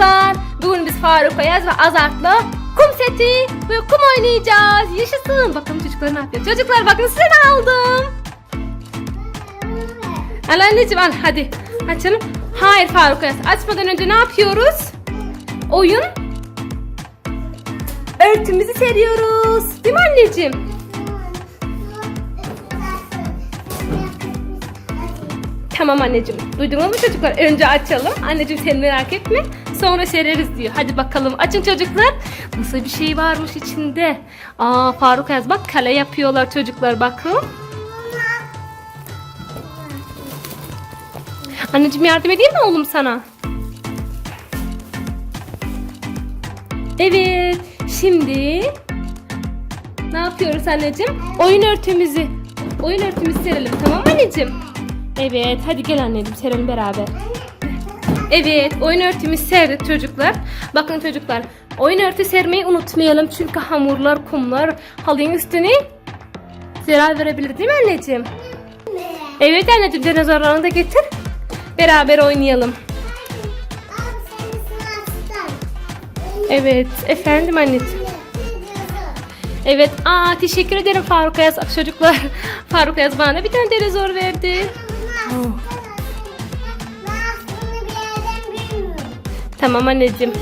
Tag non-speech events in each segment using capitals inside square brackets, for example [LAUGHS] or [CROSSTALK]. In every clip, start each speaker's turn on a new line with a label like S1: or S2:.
S1: çocuklar. Bugün biz Faruk Ayaz ve Azat'la kum seti ve kum oynayacağız. Yaşasın. Bakalım çocuklar ne yapıyor. Çocuklar bakın size ne aldım. Al anneciğim al hadi. Açalım. Hayır Faruk Ayaz. Açmadan önce ne yapıyoruz? Oyun. Örtümüzü seriyoruz. Değil mi anneciğim? Tamam anneciğim. Duydunuz mu çocuklar? Önce açalım. Anneciğim sen merak etme. Sonra sereriz diyor. Hadi bakalım. Açın çocuklar. Nasıl bir şey varmış içinde? Aa Faruk Ayaz bak kale yapıyorlar çocuklar bakın. Anneciğim yardım edeyim mi oğlum sana? Evet. Şimdi ne yapıyoruz anneciğim? Oyun örtümüzü. Oyun örtümüzü serelim tamam anneciğim? Evet hadi gel anneciğim serelim beraber. Evet oyun örtümüzü serdik çocuklar. Bakın çocuklar oyun örtü sermeyi unutmayalım. Çünkü hamurlar, kumlar halının üstüne zarar verebilir değil mi anneciğim? Evet anneciğim dinozorlarını da getir. Beraber oynayalım. Evet efendim anneciğim. Evet aa teşekkür ederim Faruk Ayaz çocuklar. [LAUGHS] Faruk Ayaz bana bir tane dinozor verdi. Tamam anneciğim.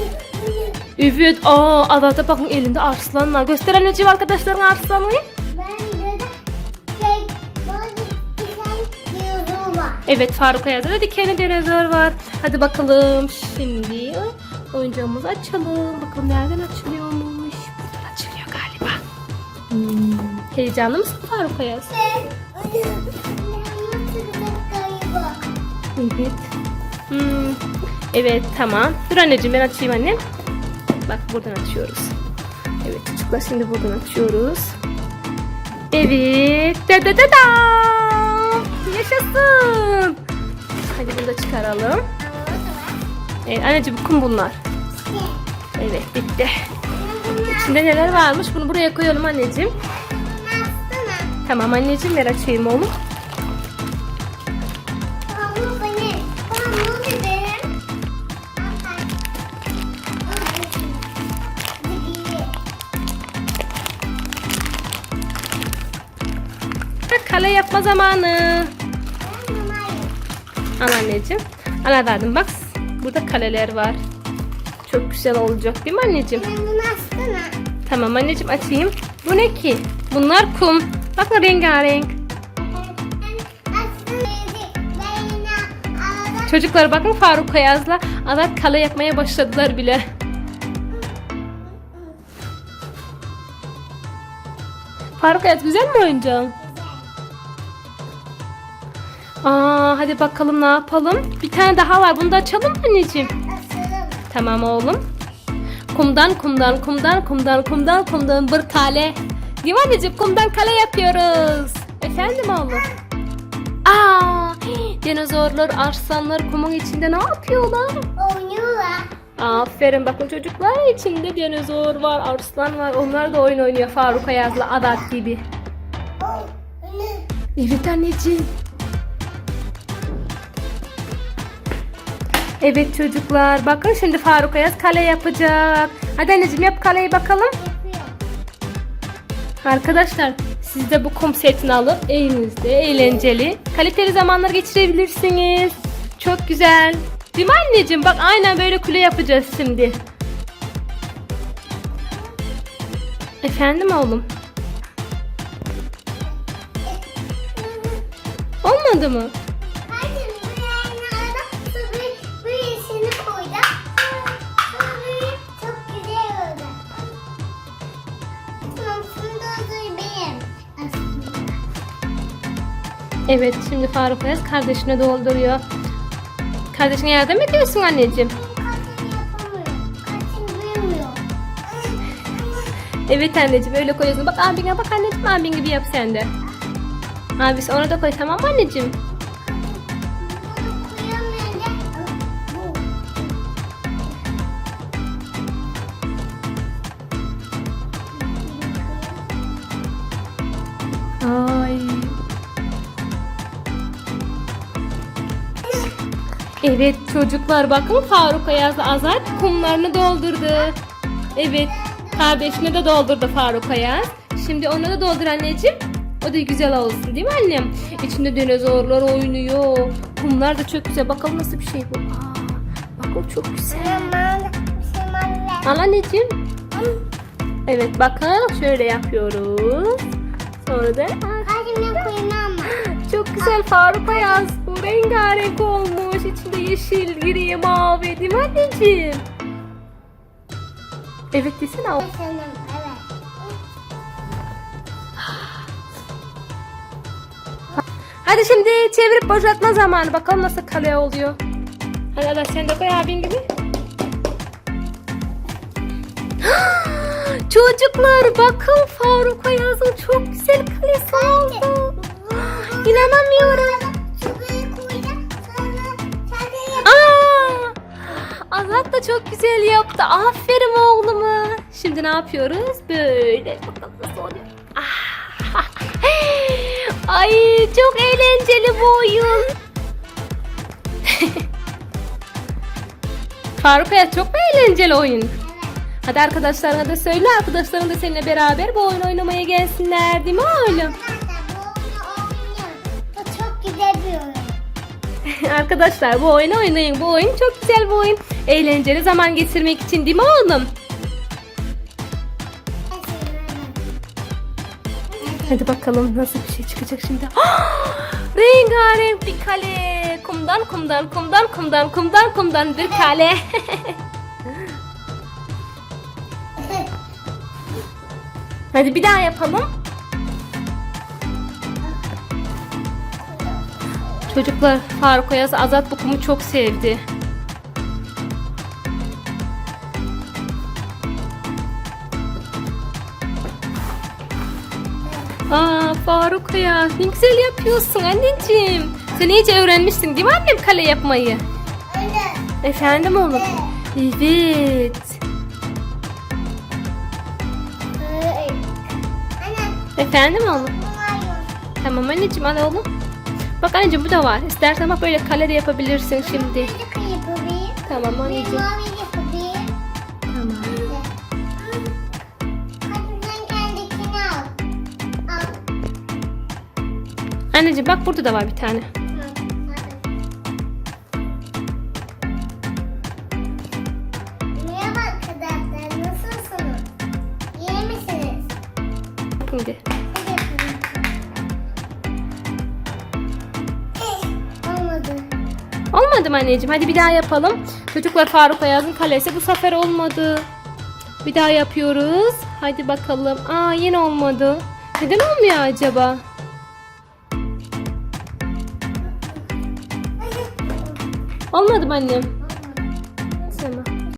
S1: Evet aa adada bakın elinde arslan var. Göster anneciğim arkadaşlarına arslanı. Evet Faruk Ayaz'da da dikenli dinozor var. Hadi bakalım şimdi oyuncağımızı açalım. Bakalım nereden açılıyormuş. Buradan açılıyor galiba. Hmm, Heyecanlı mısın Faruk Ayaz? Evet. Hmm, evet tamam. Dur anneciğim ben açayım annem. Bak buradan açıyoruz. Evet çocuklar şimdi buradan açıyoruz. Evet. Da da da da. Yaşasın. Hadi bunu da çıkaralım. Evet anneciğim kum bunlar. Evet bitti. İçinde neler varmış bunu buraya koyalım anneciğim. Tamam anneciğim ver açayım oğlum. Kale yapma zamanı. Al anneciğim. Al verdim bak. Burada kaleler var. Çok güzel olacak değil mi anneciğim? Tamam anneciğim açayım. Bu ne ki? Bunlar kum. Bakın rengarenk. Çocuklar bakın Faruk Ayaz'la Adat kale yapmaya başladılar bile. Faruk Ayaz güzel mi oyuncağın? Aa, hadi bakalım ne yapalım. Bir tane daha var. Bunu da açalım mı anneciğim? Tamam oğlum. Kumdan kumdan kumdan kumdan kumdan kumdan bir kale. Değil mi anneciğim? Kumdan kale yapıyoruz. Efendim oğlum? Aa, dinozorlar, arslanlar kumun içinde ne yapıyorlar? Aferin bakın çocuklar içinde dinozor var, arslan var. Onlar da oyun oynuyor Faruk Ayaz'la Adat gibi. Evet anneciğim. Evet çocuklar bakın şimdi Faruk Ayaz kale yapacak. Hadi anneciğim yap kaleyi bakalım. Arkadaşlar siz de bu kum setini alıp evinizde eğlenceli, kaliteli zamanlar geçirebilirsiniz. Çok güzel. Değil mi anneciğim? Bak aynen böyle kule yapacağız şimdi. Efendim oğlum? Olmadı mı? Evet şimdi Faruk Ayaz kardeşine dolduruyor. Kardeşine yardım ediyorsun anneciğim. Evet anneciğim öyle koyuyorsun. Bak abine bak anneciğim abin gibi yap sen de. Abisi onu da koy tamam anneciğim? Evet çocuklar bakın Faruk Ayaz'la Azat kumlarını doldurdu. Evet kardeşine de doldurdu Faruk Ayaz. Şimdi ona da doldur anneciğim. O da güzel olsun değil mi annem? İçinde dinozorlar oynuyor. Kumlar da çok güzel. Bakalım nasıl bir şey bu. Aa, bak o çok güzel. Al anneciğim. Evet bakın şöyle yapıyoruz. Sonra da çok güzel Faruk Ayaz. Yeşil, gri, mavi değil mi anneciğim? Evet desene. al. Hadi şimdi çevirip boşaltma zamanı. Bakalım nasıl kale oluyor. Hadi hadi sen de koy abin gibi. [GASPS] Çocuklar bakın Faruk Ayaz'ın çok güzel kalesi oldu. İnanamıyorum. Da çok güzel yaptı. Aferin oğluma. Şimdi ne yapıyoruz? Böyle bakalım nasıl oluyor. Ah! [LAUGHS] Ay çok eğlenceli bu oyun. [LAUGHS] Faruk Ayaz çok mu eğlenceli oyun? Hadi arkadaşlarına da söyle. Arkadaşların da seninle beraber bu oyun oynamaya gelsinler değil mi oğlum? [LAUGHS] Arkadaşlar bu oyunu oynayın. Bu oyun çok güzel bir oyun. Eğlenceli zaman geçirmek için değil mi oğlum? Hadi bakalım nasıl bir şey çıkacak şimdi. [GASPS] Rengarenk bir kale. Kumdan kumdan kumdan kumdan kumdan kumdan bir kale. [LAUGHS] Hadi bir daha yapalım. Çocuklar Faruk Ayaz Azat bu kumu çok sevdi. Aa Faruk Ayaz ne güzel yapıyorsun anneciğim. Sen iyice öğrenmişsin değil mi annem kale yapmayı?
S2: Öyle.
S1: Efendim oğlum? Evet.
S2: Anne,
S1: Efendim oğlum? Tamam anneciğim al oğlum. Bak anneciğim bu da var. İstersen bak böyle kale de yapabilirsin şimdi. Tamam anneciğim. Tamam. Anneciğim bak burada da var bir tane.
S2: Merhaba arkadaşlar, nasılsınız? İyi misiniz?
S1: Şimdi. Olmadı mı anneciğim? Hadi bir daha yapalım. Çocuklar Faruk Ayaz'ın kalesi bu sefer olmadı. Bir daha yapıyoruz. Hadi bakalım. Aa yine olmadı. Neden olmuyor acaba? Olmadı mı annem?